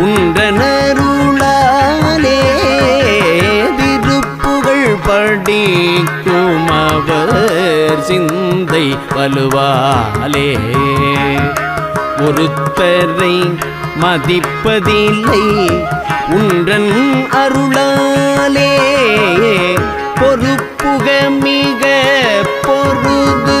உண்டனருளாலே திருப்புகள் படிக்கும் அவர் சிந்தை வலுவாலே. ஒருத்தரை மதிப்பதில்லை உன்றன் அருளாலே. பொறுப்புக மிக பொருது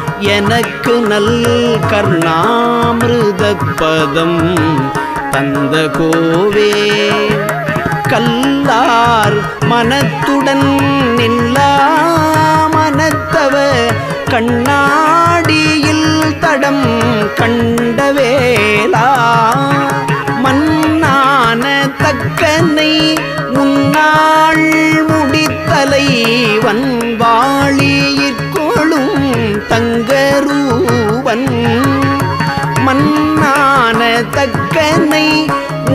எனக்கு நல் கர்ணாமிருத பதம் தந்த கோவே. கல்லார் மனத்துடன் நில்லா மனத்தவ கண்ணாடியில் தடம் கண்டவேலா மன்னான தக்கனை முன்னாள் முடித்தலை வன்வாளியிற் வன்வாளியிற்கொளும் தங்கரூவன் மன்னான தக்கனை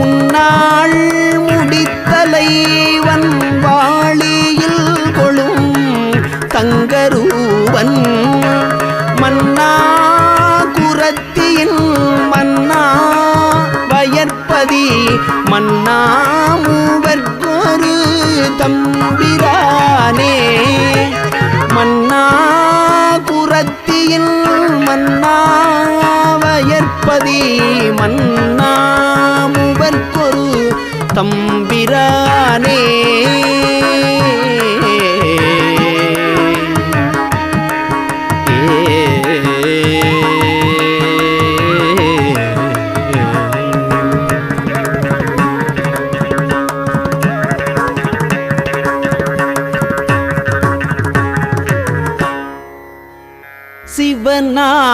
உன்னாள் முடித்தலைவன் வாழியில் கொழும் தங்கரூவன் மன்னா குரத்தியின் மன்னா வயற்பதி மன்னா மூவர்கொரு தம்பிரானே. குரத்தியில் மன்னாவயற்பதி மன்னாமுவர்கொரு தம்பிரானே.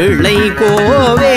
பிள்ளை கோவே.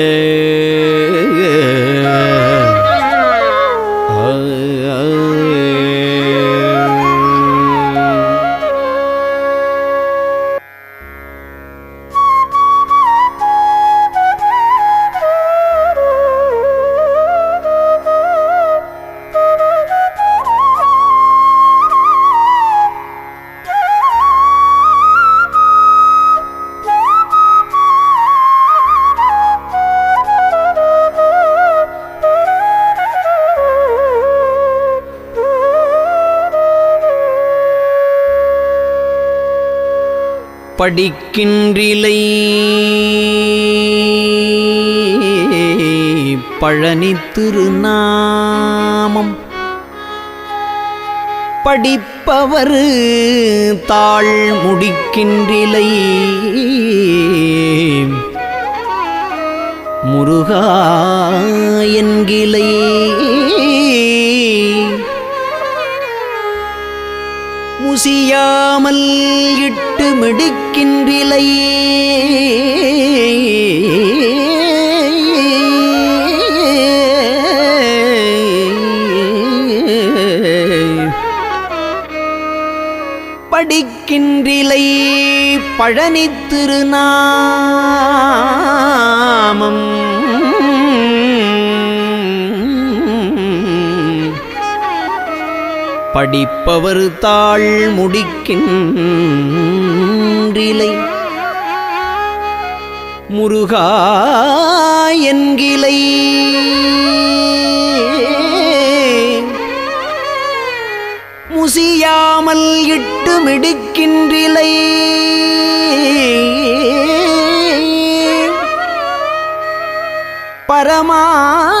படிக்கின்றிலை. பழனி திருநாமம் படிப்பவர் தாழ் முடிக்கின்றிலை. முருகா என்கிலை. முசியாமல் இட்டு மிடுக்கின்றிலை படிக்கின்றிலை பழனி திருநாமம். படிப்பவர் தாழ் முடிக்கின்றிலை. முருகா என்கிலை. முசியாமல் இட்டு மிடுக்கின்றிலை. பரமா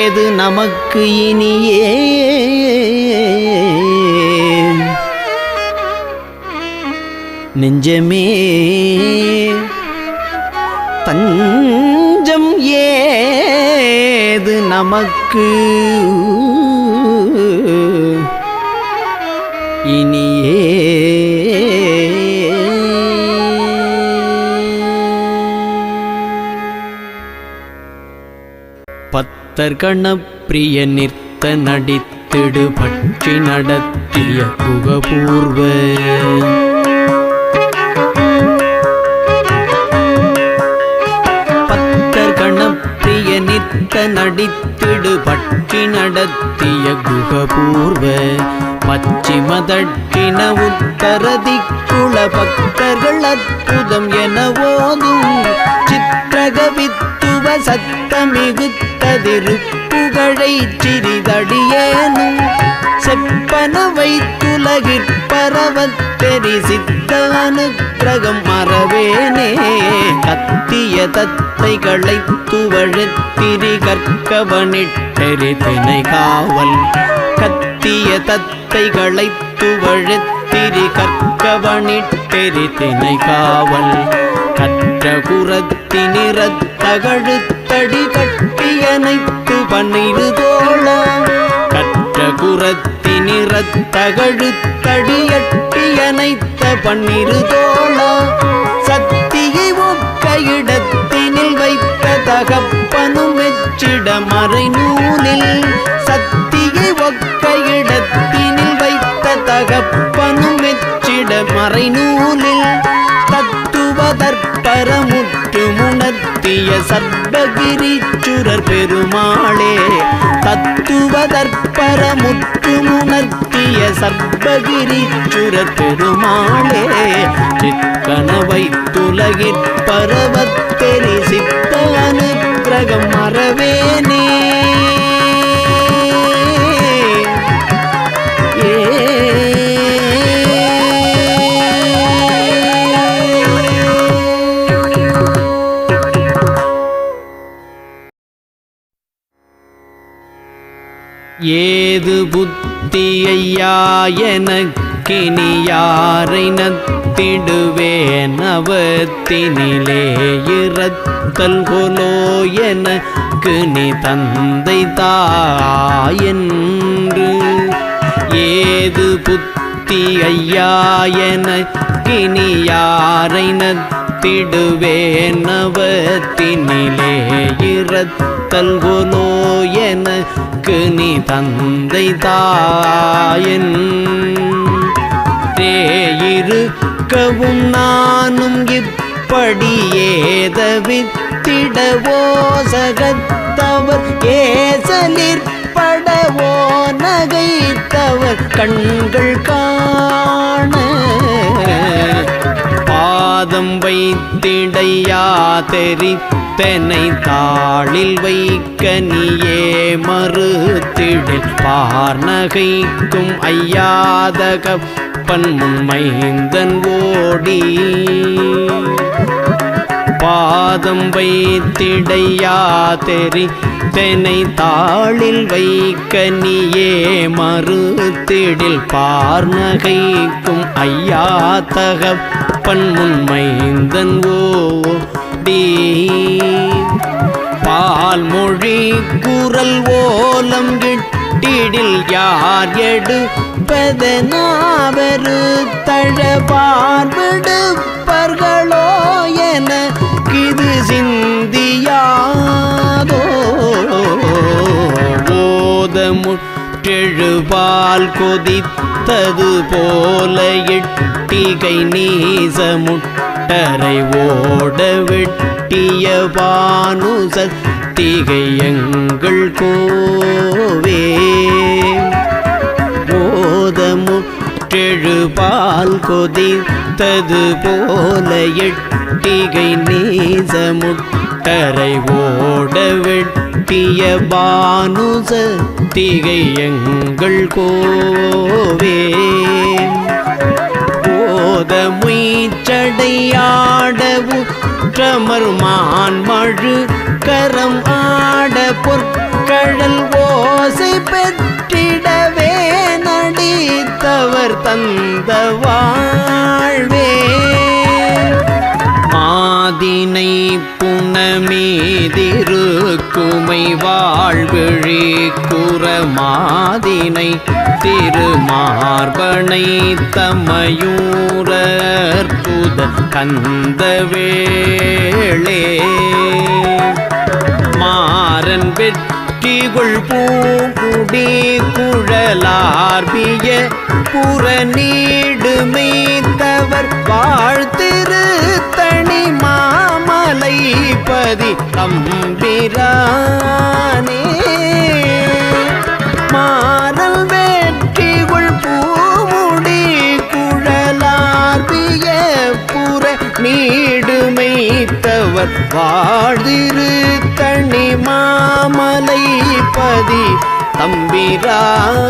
ஏது நமக்கு இனியே? நெஞ்சமே தஞ்சம் ஏது நமக்கு? பத்தர் கணப்பிரிய நிற்த நடித்திடு பற்றி நடத்திய புகபூர்வ. பத்தர் நித்த நடித்திடு பற்றி நடத்திய குகபூர்வ பச்சிமதட்டின உத்தரதிக்குள பக்தர்கள் அற்புதம் என ஓதும். சித்திரகவித்துவ சத்தமிகுத்ததிருப்புகழை சிறிதடியேனும் செப்பன வைத்துலகிற்பரவத் தெரி சித்த மறவேனே கத்திய தத்தைகளை துவழத்திரி கற்கவனிட்டெறி தினை காவல். கத்திய தத்தைகளை துவழத்திரி கற்கவனிட்டெறி தினை காவல். கற்ற கட்டடி கட்டியனைத்து பன்னிரு தோழ கற்ற குரத்தி நிறத்தகழுத்தடியட்டியனைத்த பன்னிரு தோள சத்தியை ஒக்க இடத்தினில் வைத்த தகப்பனும் மெச்சிட மறை நூலில். சத்தியை ஒக்க இடத்தினில் வைத்த தகப்பனும் மெச்சிட மறை நூலில். தத்துவதற்பரமுற்று முணர்த்திய சர்வகிரிச்சுரர் பெருமாளே தத்துவதற்பரமுற்று முணர்த்திய சர்வகிரிச்சுரர் பெருமாளே சிக்கனவை துலகிற் பரவத்தெரி சித்த அனுகிரகம் மறவேனே. நத்தியையா எனக்கினி யாரை நத்திடுவேன். அவத்தினிலே இறத்தல் கொலோ எனக்கு நீ தந்தை தாயென்று. ஏது புத்தி ஐயா எனக்கினி யாரை நத்திடுவேன் அவத்தினிலே இறத்தல் கொலோ எனக்கு நீ தந்தை தாயன் தேயிருக்கவும் நானும் இப்படியே தவித்திடவோ சகத்தவர் ஏசலிற்படவோ நகைத்தவர் கண்கள் காண பாதம் வைத்திடையா தெரித்தனை தாளில் வைக்க நீயே மறுத்திடில். பார்நகைக்கும் ஐயாதக பன்முன்மைந்தன் ஓடி. பாதம் வைத்திடையா தெரி தெனை தாளில் வைக்க நீயே மறுத்திடில். பார்நகைக்கும் ஐயா தகப்பன் பன்முன்மைந்தன் ஓடி பால் மொழி குரல் ஓலம் கிட்டிடில் யார் எடுப்பதனாவரு தழபார்விடுப்பர்களோ என கிது சிந்தியாதோ. ஓத முற்றெழுபால் கொதித்தது போல எட்டிகை நீச முட்டரை ஓட வெட்டிய பானுச திகை எங்கள் கோவே. ஓதமுற்றெழுபால் கொதித்தது போல வெட்டிகை நீச முட்டரை ஓட வெட்டிய பானுச திகை எங்கள் கோவே. போத முய்ச்சடையாடவு ற்றமர்மான் மழு கரம் ஆட பொற்கழல் ஓசை பெற்றிடவே. நடித்தவர் தந்த வாழ்வே. மாதினை புனமீதிருக்குமை வாழ்விழி குற மாதினை திருமார்பனை தமயூரற்புத கந்தவேளே. மாறன் வெற்றிகுள் பூங்குடி குழலார்பிய புற நீடுமைத்தவர் வாழ்த்திருத்த மாமலைபதி மாமலை பதி தம்பிரானே. மாறல் வெற்றிகுள் பூமுடி குழலார்பிய புற நீடுமைத்தவர் வாழ்திரு தனி மாமலைபதி தம்பிரானே.